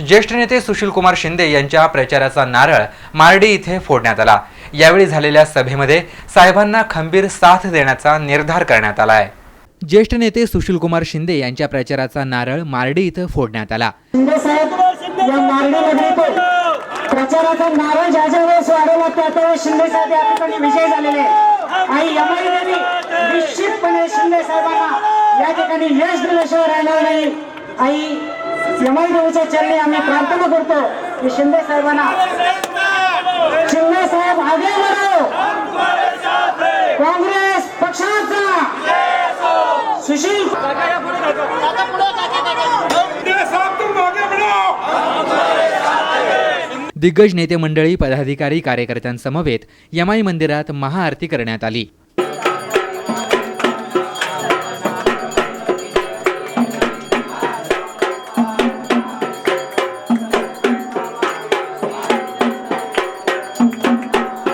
ज्येष्ठ नेते सुशीलकुमार शिंदे यांच्या प्रचाराचा नारळ मार्डी इथे फोडण्यात आला. यावेळी झालेल्या सभेमध्ये साहेबांना खंबीर साथ देण्याचा निर्धार करण्यात आला आहे ज्येष्ठ नेते सुशीलकुमार शिंदे यांच्या प्रचाराचा नारळ मार्डी इथं फोडण्यात आला. या प्रचाराचा नारळ ज्या ज्या वेळेस वाढवला त्या त्यावेळेस शिंदे साहेब या ठिकाणी विजय झालेले आणि यमाईने निश्चितपणे शिंदे साहेबांना या ठिकाणी यश दिल्याशिवाय राहणार नाही. आई जमाई देवीच्या चरणी आम्ही प्रार्थना करतो की शिंदे साहेबांना शिंदे साहेब आगे बढो काँग्रेस पक्षाचा सुशील दिग्गज नेते मंडळी पदाधिकारी कार्यकर्त्यांसमवेत यमाई मंदिरात महाआरती करण्यात आली.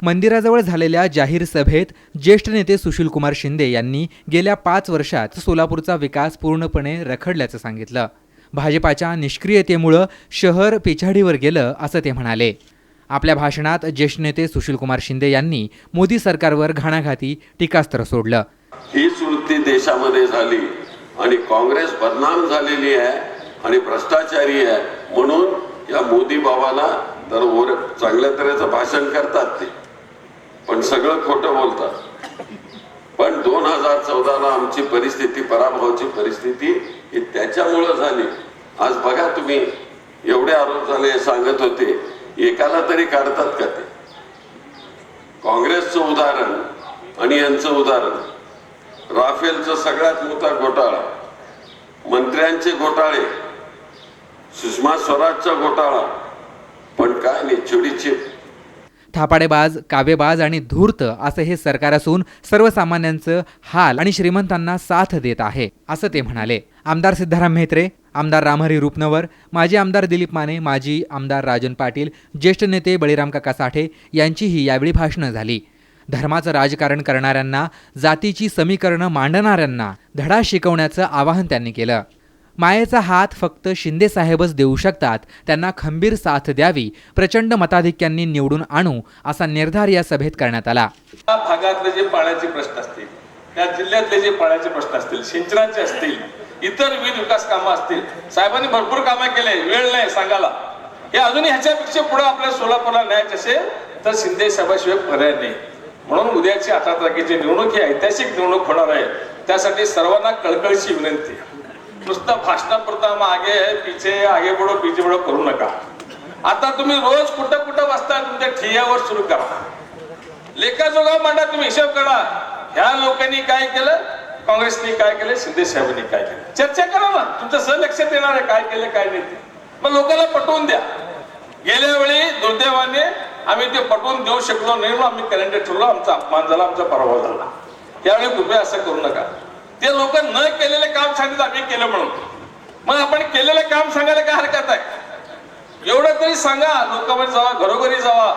मंदिराजवळ झालेल्या जाहीर सभेत ज्येष्ठ नेते सुशीलकुमार शिंदे यांनी गेल्या पाच वर्षात सोलापूरचा विकास पूर्णपणे रखडल्याचं सांगितलं. भाजपाच्या निष्क्रियतेमुळं शहर पिछाडीवर गेलं असं ते म्हणाले. आपल्या भाषणात ज्येष्ठ नेते सुशीलकुमार शिंदे यांनी मोदी सरकारवर घाणाघाती टीकास्त्र सोडलं. हीच वृत्ती देशामध्ये झाली आणि काँग्रेस बदनाम झालेली आहे आणि भ्रष्टाचारी आहे म्हणून या मोदी बाबाला तर चांगल्या तऱ्हेचं भाषण करतात ते. पण सगळं खोटं बोलतात. पण दोन हजार चौदाला आमची परिस्थिती पराभवाची परिस्थिती ही त्याच्यामुळं झाली. आज बघा तुम्ही एवढे आरोप झाले सांगत होते. एकाला तरी काढतात का ते? काँग्रेसचं उदाहरण आणि यांचं उदाहरण. राफेलचं सगळ्यात मोठा घोटाळा. मंत्र्यांचे घोटाळे. सुषमा स्वराजचा घोटाळा. पण काय नाही चिडीची थापाडेबाज कावेबाज आणि धूर्त असं हे सरकार असून सर्वसामान्यांचं हाल आणि श्रीमंतांना साथ देत आहे असं ते म्हणाले. आमदार सिद्धाराम म्हेत्रे आमदार रामहरी रूपनवर माजी आमदार दिलीप माने माजी आमदार राजन पाटील ज्येष्ठ नेते बळीराम काका साठे यांचीही यावेळी भाषणं झाली. धर्माचं राजकारण करणाऱ्यांना जातीची समीकरणं मांडणाऱ्यांना धडा शिकवण्याचं आवाहन त्यांनी केलं. मायेचा हात फक्त शिंदे साहेबच देऊ शकतात. त्यांना खंबीर साथ द्यावी प्रचंड मताधिक्यांनी निवडून आणू असा निर्धार या सभेत करण्यात आला. भागातले जे पाण्याचे प्रश्न असतील त्या जिल्ह्यातले जे पाण्याचे प्रश्न असतील सिंचनाचे असतील इतर विविध विकास कामं असतील साहेबांनी भरपूर कामं केले वेळ नाही सांगायला. हे अजून ह्याच्यापेक्षा पुढे आपल्या सोलापूरला न्यायचे असेल तर शिंदे साहेबाशिवाय पर्याय नाही. म्हणून उद्याची अठरा तारखेची निवडणूक ही ऐतिहासिक निवडणूक होणार आहे. त्यासाठी सर्वांना कळकळीची विनंती नुसतं भाषण भाषणापुरता मागे पिछे आगे बडो पिछे बडो करू नका. आता तुम्ही रोज कुठं कुठं बसता तुमच्या ठियावर सुरू करा. लेखाजोगा मांडा तुम्ही हिशोब करा. ह्या लोकांनी काय केलं? काँग्रेसने काय केलं? शिंदे साहेबांनी काय केलं? चर्चा करा ना. तुमचं सहज लक्षात येणार आहे काय केलं काय नाही. ते मग लोकांना पटवून द्या. गेल्या वेळी दुर्दैवाने आम्ही ते पटवून देऊ शकलो नाही म्हणून आम्ही कॅलेंडर ठेवलो. आमचा अपमान झाला आमचा पराभव झाला. यावेळी कृपया असं करू नका. ते लोक न केलेले काम सांगितलं आम्ही केलं म्हणून. मग आपण केलेलं काम सांगायला काय हरकत आहे? एवढं तरी सांगा लोकांमध्ये जावा घरोघरी जावा.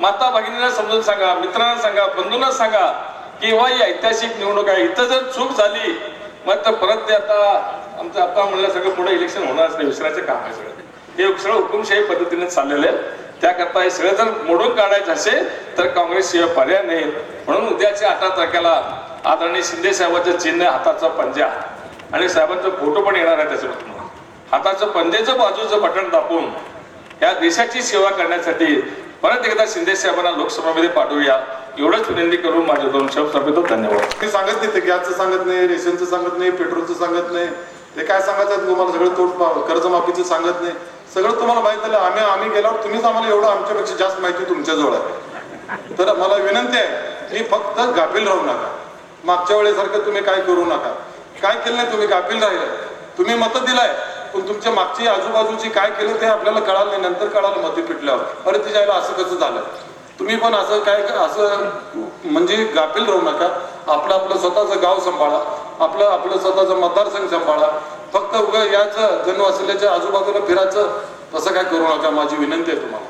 माता भगिनीला समजून सांगा मित्रांना सांगा बंधूंना सांगा की वा ही ऐतिहासिक निवडणूक आहे. इथं जर चूक झाली मग तर परत ते आता आमचं आता म्हणलं सगळं पुढे इलेक्शन होणार नाही विसरायचं काम आहे सगळं. हे सगळं हुकुमशाही पद्धतीने चाललेलं आहे. त्याकरता हे सगळं जर मोडून काढायचं असेल तर काँग्रेसशिवाय पर्याय नाही. म्हणून उद्याच्या अठरा तारखेला आदरणीय शिंदे साहेबांचं चिन्ह हाताचा पंजा आणि साहेबांचा फोटो पण येणार आहे त्याच्यावर हाताचं पंजेचं बाजूचं बटन दाबून या देशाची सेवा करण्यासाठी परत एकदा शिंदे साहेबांना लोकसभामध्ये पाठवूया. एवढंच विनंती करून माझ्या दोन शब्द धन्यवाद. ते सांगत नाही ते गॅसचं सांगत नाही रेशनचं सांगत नाही पेट्रोलचं सांगत नाही. ते काय सांगायचं तुम्हाला? सगळं तोट कर्जमाफीचं सांगत नाही. सगळं तुम्हाला माहीत झालं. आम्ही आम्ही गेल्यावर तुम्हीच आम्हाला एवढं आमच्यापेक्षा जास्त माहिती तुमच्याजवळ आहे. तर मला विनंती आहे की फक्त गाफील राहू नका. मागच्या वेळेसारखं तुम्ही काय करू नका. काय केलं नाही तुम्ही गाफील राहिलं. तुम्ही मतं दिलाय पण तुमच्या मागची आजूबाजूची काय केलं ते आपल्याला कळालं नाही. नंतर कळालं मते पिटल्यावर. अरे तिच्या असं कसं झालं? तुम्ही पण असं काय असं म्हणजे गाफील राहू नका. आपलं आपलं स्वतःचं गाव सांभाळा. आपलं आपलं स्वतःचं मतदारसंघ सांभाळा. फक्त उगा याचं असल्याच्या आजूबाजूला फिरायचं तसं काय करू नका. माझी विनंती आहे तुम्हाला.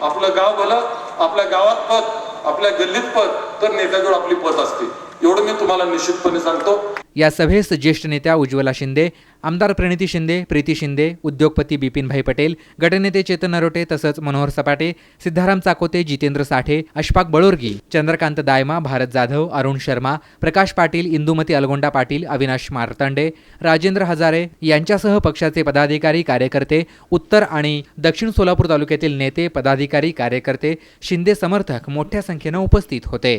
आपलं गाव भलं आपल्या गावात पद आपल्या गल्लीत पद तर नेत्याजवळ आपली पद असते एवढं मी तुम्हाला निश्चितपणे सांगतो. या सभेस ज्येष्ठ नेत्या उज्ज्वला शिंदे आमदार प्रणिती शिंदे प्रीती शिंदे उद्योगपती बिपिनभाई पटेल गटनेते चेतन नरोटे तसंच मनोहर सपाटे सिद्धाराम चाकोते जितेंद्र साठे अशफाक बळोरगी चंद्रकांत दायमा भारत जाधव अरुण शर्मा प्रकाश पाटील इंदुमती अलगोंडा पाटील अविनाश मार्तंडे राजेंद्र हजारे यांच्यासह पक्षाचे पदाधिकारी कार्यकर्ते उत्तर आणि दक्षिण सोलापूर तालुक्यातील नेते पदाधिकारी कार्यकर्ते शिंदे समर्थक मोठ्या संख्येनं उपस्थित होते.